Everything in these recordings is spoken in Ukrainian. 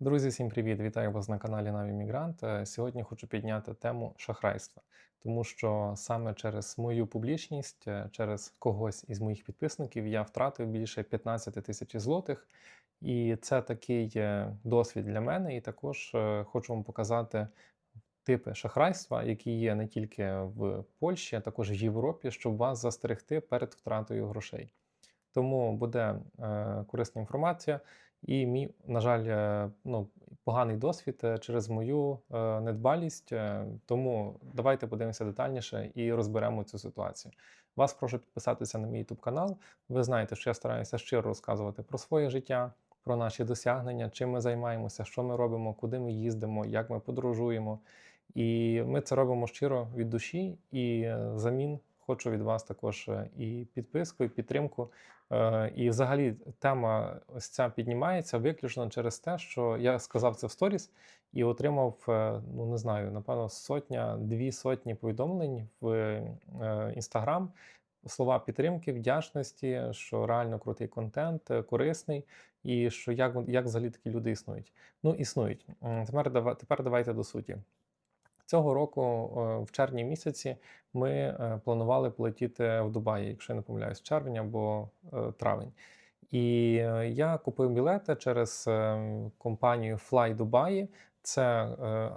Друзі, всім привіт! Вітаю вас на каналі Наві Мігрант. Е, Сьогодні хочу підняти тему шахрайства, тому що саме через мою публічність, е, через когось із моїх підписників, я втратив більше 15 тисяч злотих. І це такий е, досвід для мене. І також хочу вам показати типи шахрайства, які є не тільки в Польщі, а також в Європі, щоб вас застерегти перед втратою грошей. Тому буде корисна інформація. І мій, на жаль, е, ну, поганий досвід е, через мою е, недбалість. Тому давайте подивимося детальніше і розберемо цю ситуацію. Вас прошу підписатися на мій YouTube канал. Ви знаєте, що я стараюся щиро розказувати про своє життя, про наші досягнення, чим ми займаємося, що ми робимо, куди ми їздимо, як ми подорожуємо. І ми це робимо щиро від душі і взамін хочу від вас також е, і підписку, і підтримку. Е, І взагалі тема ось ця піднімається виключно через те, що я сказав це в сторіс і отримав, е, ну не знаю, напевно, сотня, дві сотні повідомлень в інстаграм. Слова підтримки, вдячності, що реально крутий контент, корисний, і що як, як взагалі такі люди існують. Ну, існують. Тепер, тепер давайте до суті. Цього року, в червні місяці, ми е, планували полетіти в Дубаї, якщо я не помиляюсь, червень або е, травень. І е, я купив білети через е, компанію Fly Dubai. Це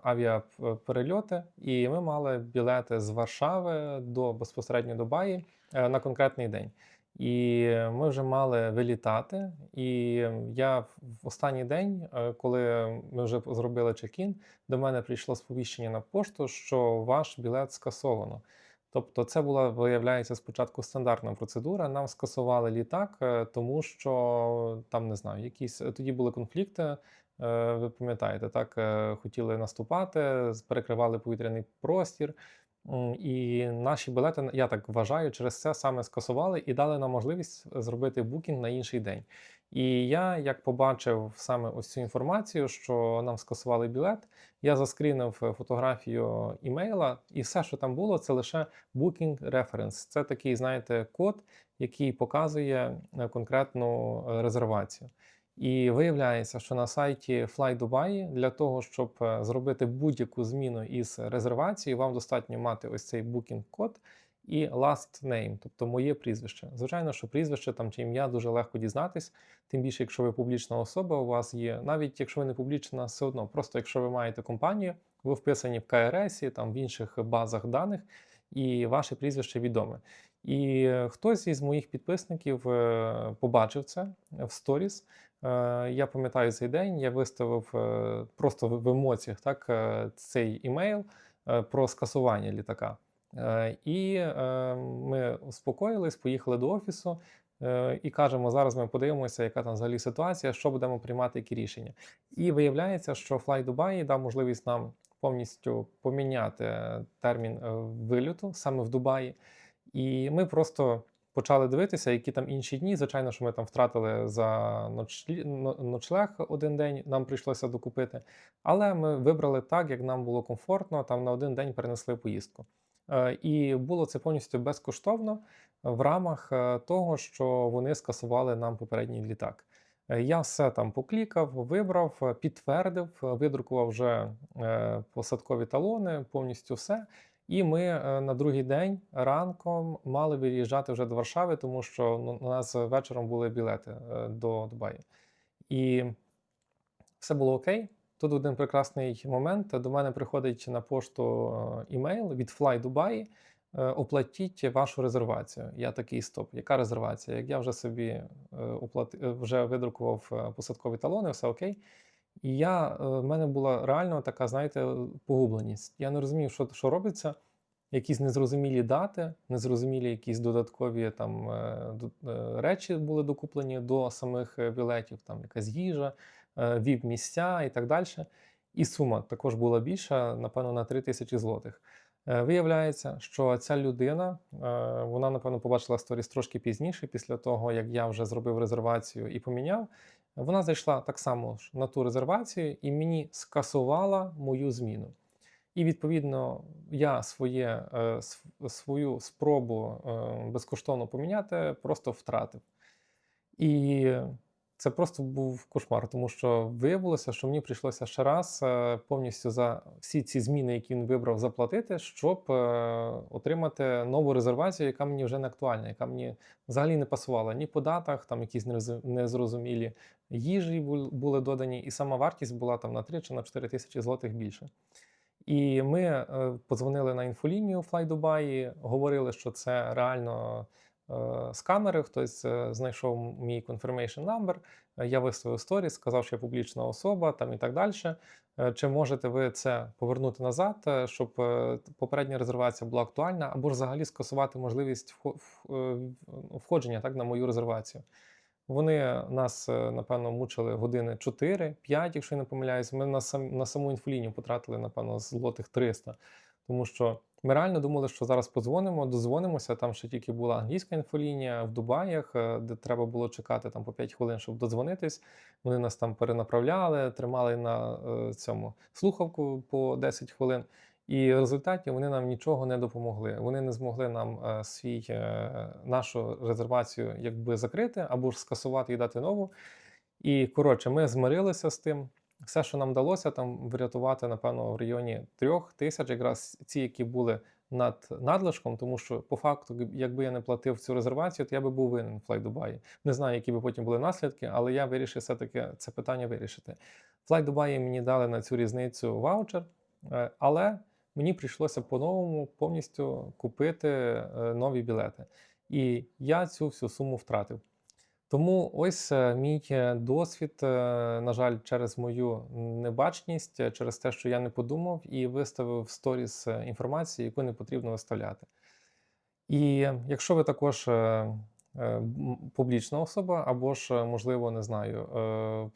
авіаперельоти, і ми мали білети з Варшави до безпосередньо Дубаї на конкретний день. І ми вже мали вилітати. І я в останній день, е, коли ми вже зробили чек-ін, до мене прийшло сповіщення на пошту, що ваш білет скасовано. Тобто, це була, виявляється, спочатку стандартна процедура. Нам скасували літак, е, тому що там не знаю, якісь тоді були конфлікти. е, Ви пам'ятаєте, так е, хотіли наступати, перекривали повітряний простір. І наші білети, я так вважаю, через це саме скасували і дали нам можливість зробити букінг на інший день. І я, як побачив саме ось цю інформацію, що нам скасували білет, я заскрінив е, фотографію імейла, і все, що там було, це лише Booking Reference. Це такий, знаєте, код, який показує е, конкретну е, резервацію. І виявляється, що на сайті Fly Dubai для того, щоб е, зробити будь-яку зміну із резервацією, вам достатньо мати ось цей booking код і last name, тобто моє прізвище. Звичайно, що прізвище там чи ім'я дуже легко дізнатись, тим більше, якщо ви публічна особа, у вас є, навіть якщо ви не публічна, все одно, просто якщо ви маєте компанію, ви вписані в КРС, там в інших базах даних, і ваше прізвище відоме. І е, хтось із моїх підписників е, побачив це в сторіс. Е, Я пам'ятаю цей день, я виставив просто в емоціях так, цей імейл про скасування літака. І ми успокоїлись, поїхали до офісу і кажемо, зараз ми подивимося, яка там взагалі ситуація, що будемо приймати, які рішення. І виявляється, що Fly Dubai дав можливість нам повністю поміняти термін вильоту саме в Дубаї. І ми просто почали дивитися, які там інші дні. Звичайно, що ми там втратили за ночлі... ночлег один день, нам прийшлося докупити. Але ми вибрали так, як нам було комфортно, там на один день перенесли поїздку. Е, І було це повністю безкоштовно в рамах е, того, що вони скасували нам попередній літак. Е, Я все там поклікав, вибрав, е, підтвердив, е, видрукував вже е, посадкові талони, повністю все. І ми е, на другий день ранком мали виїжджати вже до Варшави, тому що ну, у нас вечором були білети е, до Дубаї. І все було окей. Тут один прекрасний момент. До мене приходить на пошту е, імейл від Fly Dubai. Оплатіть вашу резервацію. Я такий стоп. Яка резервація? Як я вже собі оплати... вже видрукував посадкові талони, все окей. І я, е, в мене була реально така, знаєте, погубленість. Я не розумів, що, що робиться. Якісь незрозумілі дати, незрозумілі якісь додаткові там е, е, речі були докуплені до самих е, білетів, там якась їжа, е, віп-місця і так далі. І сума також була більша, напевно, на 3 тисячі злотих. Е, Виявляється, що ця людина, е, вона, напевно, побачила сторіс трошки пізніше, після того, як я вже зробив резервацію і поміняв. Вона зайшла так само на ту резервацію і мені скасувала мою зміну. І відповідно я своє, е, свою спробу е, безкоштовно поміняти просто втратив. І Це просто був кошмар, тому що виявилося, що мені прийшлося ще раз е, повністю за всі ці зміни, які він вибрав, заплатити, щоб е, отримати нову резервацію, яка мені вже не актуальна, яка мені взагалі не пасувала ні по датах, там якісь незрозумілі їжі були додані, і сама вартість була там на 3 чи на 4 тисячі злотих більше. І ми е, подзвонили на інфолінію Fly Dubai, говорили, що це реально е, скамери. Хтось е, знайшов мій confirmation number, е, Я виставив сторіс, сказав, що я публічна особа там і так далі. Чи можете ви це повернути назад, щоб попередня резервація була актуальна, або ж взагалі скасувати можливість входження так, на мою резервацію? Вони нас, напевно, мучили години 4-5, якщо я не помиляюсь. Ми на, сам, на саму інфолінію потратили, напевно, злотих 300. Тому що ми реально думали, що зараз подзвонимо, дозвонимося. Там ще тільки була англійська інфолінія в Дубаях, е, де треба було чекати там по 5 хвилин, щоб додзвонитись. Вони нас там перенаправляли, тримали на е, цьому слухавку по 10 хвилин. І в результаті вони нам нічого не допомогли. Вони не змогли нам е, свій, нашу резервацію якби закрити або ж скасувати і дати нову. І коротше, ми змирилися з тим. Все, що нам вдалося, там врятувати, напевно, в районі трьох тисяч, якраз ці, які були над надлишком, тому що по факту, якби я не платив цю резервацію, то я би був винен в Dubai. Не знаю, які би потім були наслідки, але я вирішив все-таки це питання вирішити. Fly Dubai мені дали на цю різницю ваучер, е, але мені прийшлося по-новому повністю купити е, нові білети. І я цю всю суму втратив. Тому ось е, мій е, досвід, е, на жаль, через мою небачність, через те, що я не подумав і виставив сторіс інформацію, яку не потрібно виставляти. І якщо ви також публічна особа, або ж, можливо, не знаю,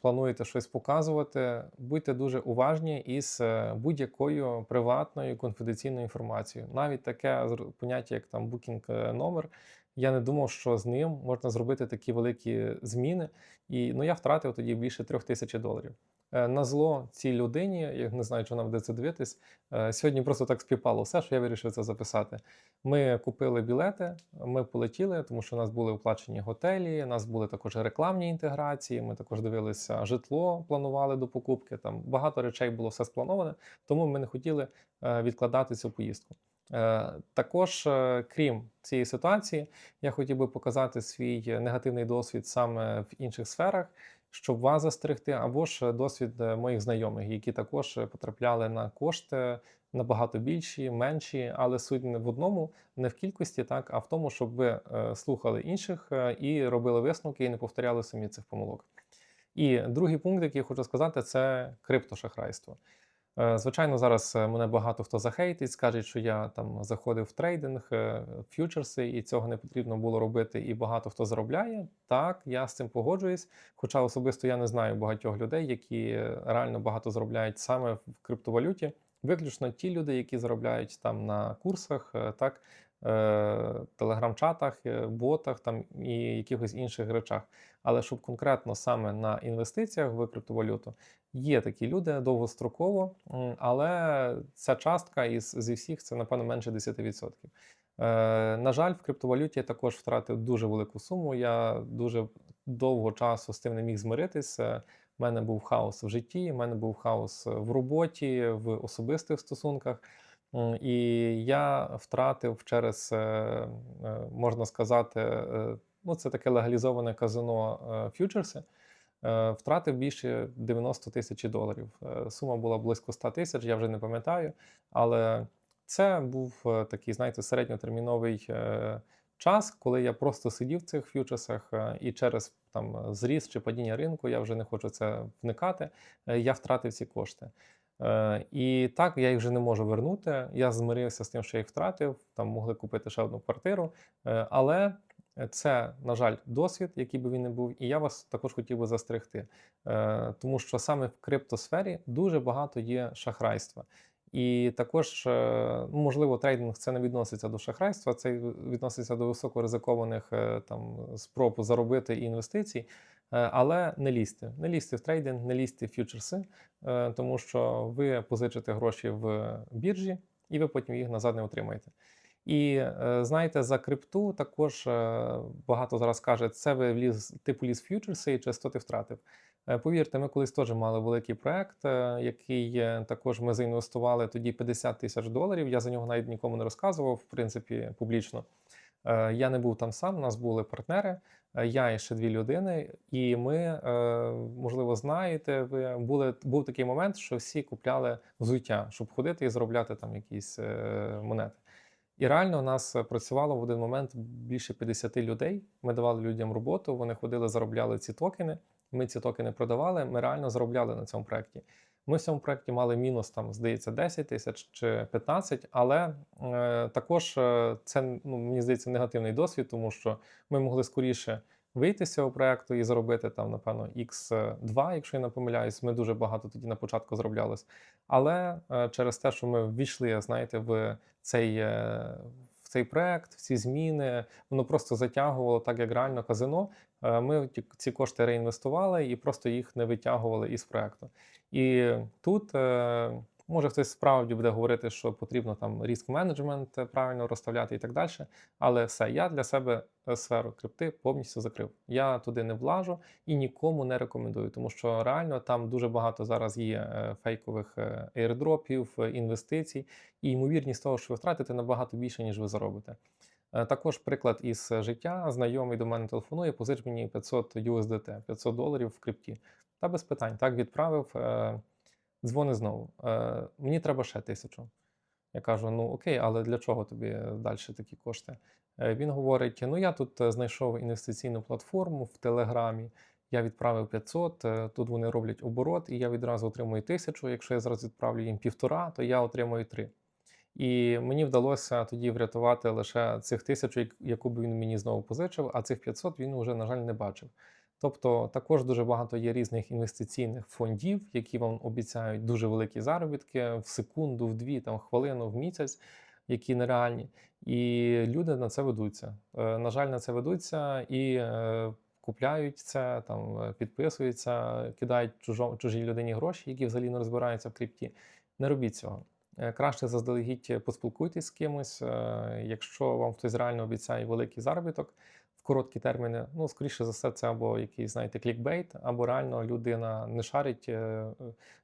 плануєте щось показувати, будьте дуже уважні із будь-якою приватною конфіденційною інформацією. Навіть таке поняття, як там букінг номер. Я не думав, що з ним можна зробити такі великі зміни. І ну, я втратив тоді більше трьох тисяч доларів. Е, На зло цій людині, я не знаю, чи вона буде це дивитись. е, Сьогодні просто так співпало все, що я вирішив це записати. Ми купили білети, ми полетіли, тому що у нас були оплачені готелі, у нас були також рекламні інтеграції. Ми також дивилися житло, планували до покупки. Там багато речей було все сплановане, тому ми не хотіли е, відкладати цю поїздку. Е, Також, е, крім цієї ситуації, я хотів би показати свій е, негативний досвід саме в інших сферах, щоб вас застерегти, або ж досвід моїх знайомих, які також потрапляли на кошти набагато більші, менші, але суть не в одному, не в кількості, так, а в тому, щоб ви слухали інших і робили висновки і не повторяли самі цих помилок. І другий пункт, який я хочу сказати, це криптошахрайство. Е, Звичайно, зараз е, мене багато хто захейтить, скаже, що я там заходив в трейдинг, ф'ючерси, і цього не потрібно було робити, і багато хто заробляє. Так, я з цим погоджуюсь. Хоча особисто я не знаю багатьох людей, які е, реально багато заробляють саме в криптовалюті. Виключно ті люди, які заробляють там на курсах, е, так, е, телеграм-чатах, е, ботах там і якихось інших речах. Але щоб конкретно саме на інвестиціях в криптовалюту, Є такі люди довгостроково, але ця частка із зі всіх це, напевно, менше 10%. Е, на жаль, в криптовалюті я також втратив дуже велику суму. Я дуже довго часу з тим не міг змиритися. У мене був хаос в житті, в мене був хаос в роботі, в особистих стосунках. І я втратив через, е, е, можна сказати, е, ну, це таке легалізоване казино фьючерси. Е, Втратив більше 90 тисяч доларів. Сума була близько 100 тисяч, я вже не пам'ятаю. Але це був такий, знаєте, середньотерміновий час, коли я просто сидів в цих фьючерсах, і через там зріст чи падіння ринку, я вже не хочу це вникати. Я втратив ці кошти. Е, І так я їх вже не можу вернути. Я змирився з тим, що я їх втратив. Там могли купити ще одну квартиру. Е, Але це, на жаль, досвід, який би він не був, і я вас також хотів би застерегти, Е, тому що саме в криптосфері дуже багато є шахрайства. І також, ну, можливо, трейдинг це не відноситься до шахрайства, це відноситься до високоризикованих там спроб заробити і інвестицій. Е, Але не лізьте, не лізьте в трейдинг, не лізьте в фьючерси, е, тому що ви позичите гроші в біржі, і ви потім їх назад не отримаєте. І е, знаєте, за крипту також багато зараз каже, це ви вліз, типу ліз фьючерси і часто ти втратив. Повірте, ми колись теж мали великий проект, який також ми заінвестували тоді 50 тисяч доларів. Я за нього навіть нікому не розказував, в принципі, публічно. Е, Я не був там сам, у нас були партнери, е, я і ще дві людини. І ми, е, можливо, знаєте, ви були був такий момент, що всі купляли взуття, щоб ходити і заробляти там якісь монети. І реально у нас працювало в один момент більше 50 людей. Ми давали людям роботу, вони ходили, заробляли ці токени. Ми ці токени продавали. Ми реально заробляли на цьому проєкті. Ми в цьому проєкті мали мінус, там, здається, 10 тисяч чи 15, але е, також е, це ну, мені здається негативний досвід, тому що ми могли скоріше вийти з цього проєкту і заробити там, напевно, X2, якщо я не помиляюсь. Ми дуже багато тоді на початку зароблялось. Але е, через те, що ми ввійшли, знаєте, в цей, е, цей проект, в ці зміни, воно просто затягувало так, як реально казино. Е, Ми ці кошти реінвестували і просто їх не витягували із проекту. І тут е, може хтось справді буде говорити, що потрібно там ріск менеджмент правильно розставляти і так далі. Але все, я для себе е, сферу крипти повністю закрив. Я туди не влажу і нікому не рекомендую, тому що реально там дуже багато зараз є е, фейкових е, airdropів, е, інвестицій, і ймовірність того, що ви втратите, набагато більше, ніж ви заробите. Е, Також приклад із життя. Знайомий до мене телефонує, позич мені 500 USDT, 500 доларів в крипті. Та без питань. Так відправив. е, Дзвони знову. Е, Мені треба ще тисячу. Я кажу: ну окей, але для чого тобі далі такі кошти? Е, Він говорить: ну я тут е, знайшов інвестиційну платформу в Телеграмі. Я відправив 500, е, тут вони роблять оборот, і я відразу отримую тисячу. Якщо я зараз відправлю їм півтора, то я отримую три. І мені вдалося тоді врятувати лише цих тисячу, яку б він мені знову позичив, а цих 500 він вже, на жаль, не бачив. Тобто також дуже багато є різних інвестиційних фондів, які вам обіцяють дуже великі заробітки в секунду, в дві, там, хвилину, в місяць, які нереальні. І люди на це ведуться. Е, На жаль, на це ведуться і е, купляють це, там, е, підписуються, кидають чужо, чужій людині гроші, які взагалі не розбираються в крипті. Не робіть цього. Е, Краще заздалегідь поспілкуйтесь з кимось. е, Якщо вам хтось реально обіцяє великий заробіток в короткі терміни, ну, скоріше за все, це або якийсь, знаєте, клікбейт, або реально людина не шарить, е,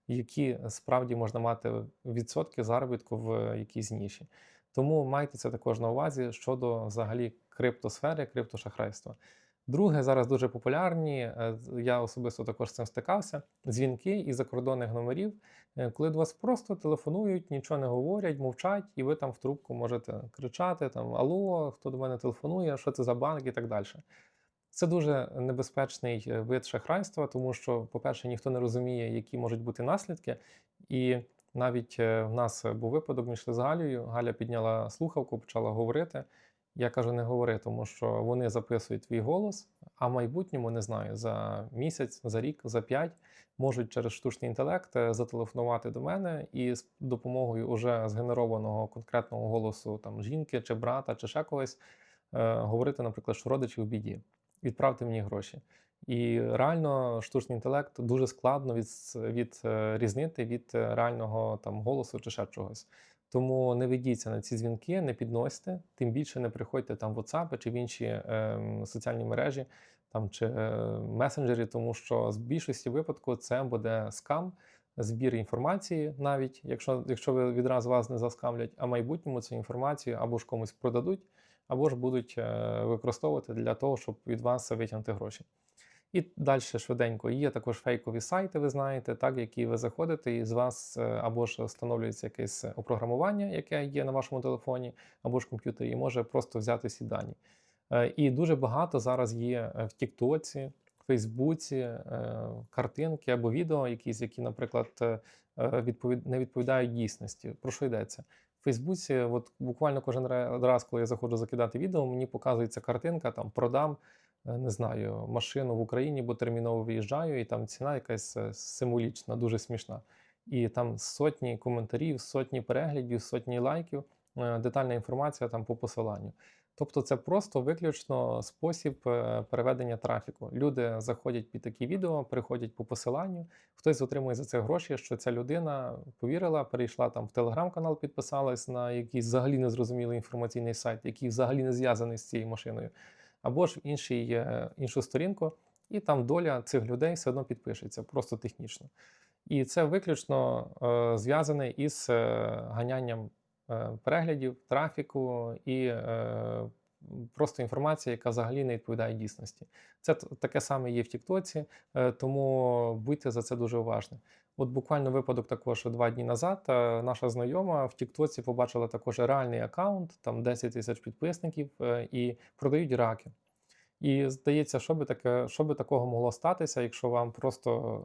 які справді можна мати відсотки заробітку в якійсь ніші. Тому майте це також на увазі щодо взагалі криптосфери, криптошахрайства. Друге, зараз дуже популярні. Я особисто також з цим стикався. Дзвінки із закордонних номерів, коли до вас просто телефонують, нічого не говорять, мовчать, і ви там в трубку можете кричати: там Алло, хто до мене телефонує, що це за банк і так далі. Це дуже небезпечний е, вид шахрайства, тому що, по-перше, ніхто не розуміє, які можуть бути наслідки. І навіть е, в нас був випадок, ми йшли з Галею. Галя підняла слухавку, почала говорити. Я кажу, не говори, тому що вони записують твій голос, а в майбутньому не знаю, за місяць, за рік, за п'ять можуть через штучний інтелект е, зателефонувати до мене і з допомогою уже згенерованого конкретного голосу там жінки чи брата, чи ще когось е, говорити, наприклад, що родичі в біді, відправте мені гроші. І реально штучний інтелект дуже складно від, відрізнити від е, реального там голосу чи ще чогось. Тому не ведіться на ці дзвінки, не підносьте, тим більше не приходьте там в WhatsApp чи в інші е, соціальні мережі там, чи е, месенджері, тому що з більшості випадку це буде скам, збір інформації, навіть якщо, якщо ви відразу вас не заскамлять, а в майбутньому цю інформацію або ж комусь продадуть, або ж будуть е, використовувати для того, щоб від вас витягнути гроші. І далі швиденько є також фейкові сайти, ви знаєте, так, які ви заходите, і з вас е, або ж встановлюється якесь опрограмування, яке є на вашому телефоні, або ж комп'ютері, і може просто взяти всі дані. Е, І дуже багато зараз є е, в Тіктоці, Фейсбуці е, картинки або відео, якісь, які, наприклад, е, е, відповід... не відповідають дійсності. Про що йдеться? В Фейсбуці, от буквально кожен раз, коли я заходжу закидати відео, мені показується картинка, там продам е, не знаю, машину в Україні, бо терміново виїжджаю, і там ціна якась е, символічна, дуже смішна. І там сотні коментарів, сотні переглядів, сотні лайків, е, детальна інформація там по посиланню. Тобто це просто виключно спосіб е, переведення трафіку. Люди заходять під такі відео, переходять по посиланню, хтось отримує за це гроші, що ця людина повірила, перейшла там в телеграм-канал, підписалась на якийсь взагалі незрозумілий інформаційний сайт, який взагалі не зв'язаний з цією машиною, або ж в інший, е, іншу сторінку, і там доля цих людей все одно підпишеться, просто технічно. І це виключно е, зв'язане із е, ганянням е, переглядів, трафіку і е, просто інформація, яка взагалі не відповідає дійсності. Це таке саме є в Тіктоці, е, тому будьте за це дуже уважні. От буквально випадок також два дні назад. е, Наша знайома в Тіктоці побачила також реальний аккаунт, там 10 тисяч підписників, е, і продають раки. І здається, що би таке, що би такого могло статися, якщо вам просто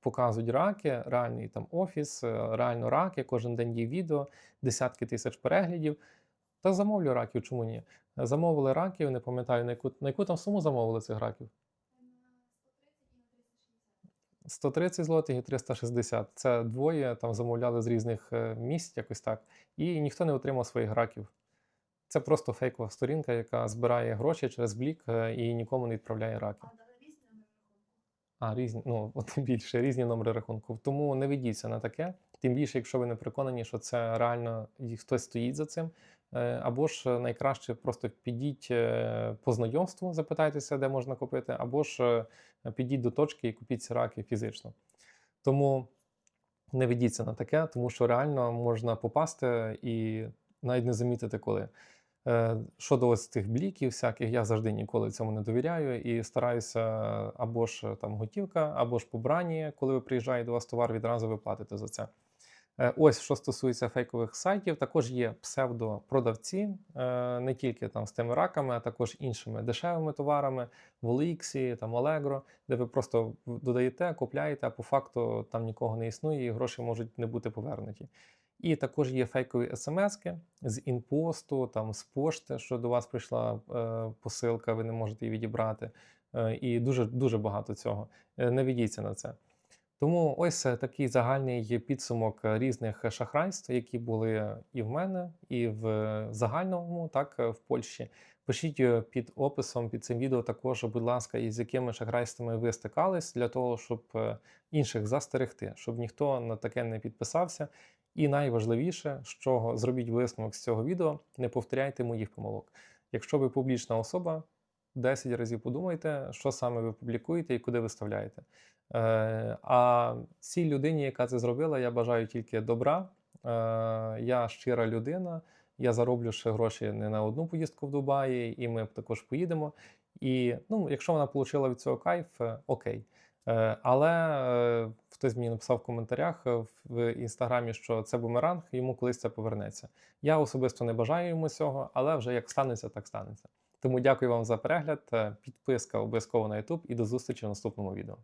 показують раки, реальний там офіс, реально раки, кожен день є відео, десятки тисяч переглядів. Та замовлю раків, чому ні? Замовили раків, не пам'ятаю, на яку, на яку там суму замовили цих раків? 130 злотих і 360. Це двоє там замовляли з різних е, місць, якось так. І ніхто не отримав своїх раків. Це просто фейкова сторінка, яка збирає гроші через блік е, і нікому не відправляє раки. А, різні, ну, от більше, різні номери рахунку. Тому не ведіться на таке. Тим більше, якщо ви не переконані, що це реально і хтось стоїть за цим. Е, Або ж найкраще просто підіть е, по знайомству, запитайтеся, де можна купити, або ж е, підіть до точки і купіть ці раки фізично. Тому не ведіться на таке, тому що реально можна попасти і навіть не замітити коли. Е, Щодо ось цих бліків, всяких, я завжди ніколи цьому не довіряю і стараюся або ж там готівка, або ж побрані, коли ви приїжджає до вас товар, відразу ви платите за це. Е, Ось що стосується фейкових сайтів, також є псевдопродавці, е, не тільки там з тими раками, а також іншими дешевими товарами в OLX, там Allegro, де ви просто додаєте, купляєте, а по факту там нікого не існує і гроші можуть не бути повернуті. І також є фейкові смски з інпосту, там з пошти, що до вас прийшла е, посилка, ви не можете її відібрати. Е, і дуже дуже багато цього. Е, не ведіться на це. Тому ось е, такий загальний підсумок різних шахрайств, які були і в мене, і в загальному, так, е, в Польщі. Пишіть е, під описом під цим відео також, будь ласка, із якими шахрайствами ви стикались, для того, щоб інших застерегти, щоб ніхто на таке не підписався. І найважливіше, що зробіть висновок з цього відео, не повторяйте моїх помилок. Якщо ви публічна особа, 10 разів подумайте, що саме ви публікуєте і куди виставляєте. Е, а цій людині, яка це зробила, я бажаю тільки добра. Е, я щира людина, я зароблю ще гроші не на одну поїздку в Дубаї, і ми також поїдемо. І ну, якщо вона отримала від цього кайф, е, окей. Е, Але е, хтось мені написав в коментарях е, в- інстаграмі, що це бумеранг, йому колись це повернеться. Я особисто не бажаю йому цього, але вже як станеться, так станеться. Тому дякую вам за перегляд. Підписка обов'язково на YouTube і до зустрічі в наступному відео.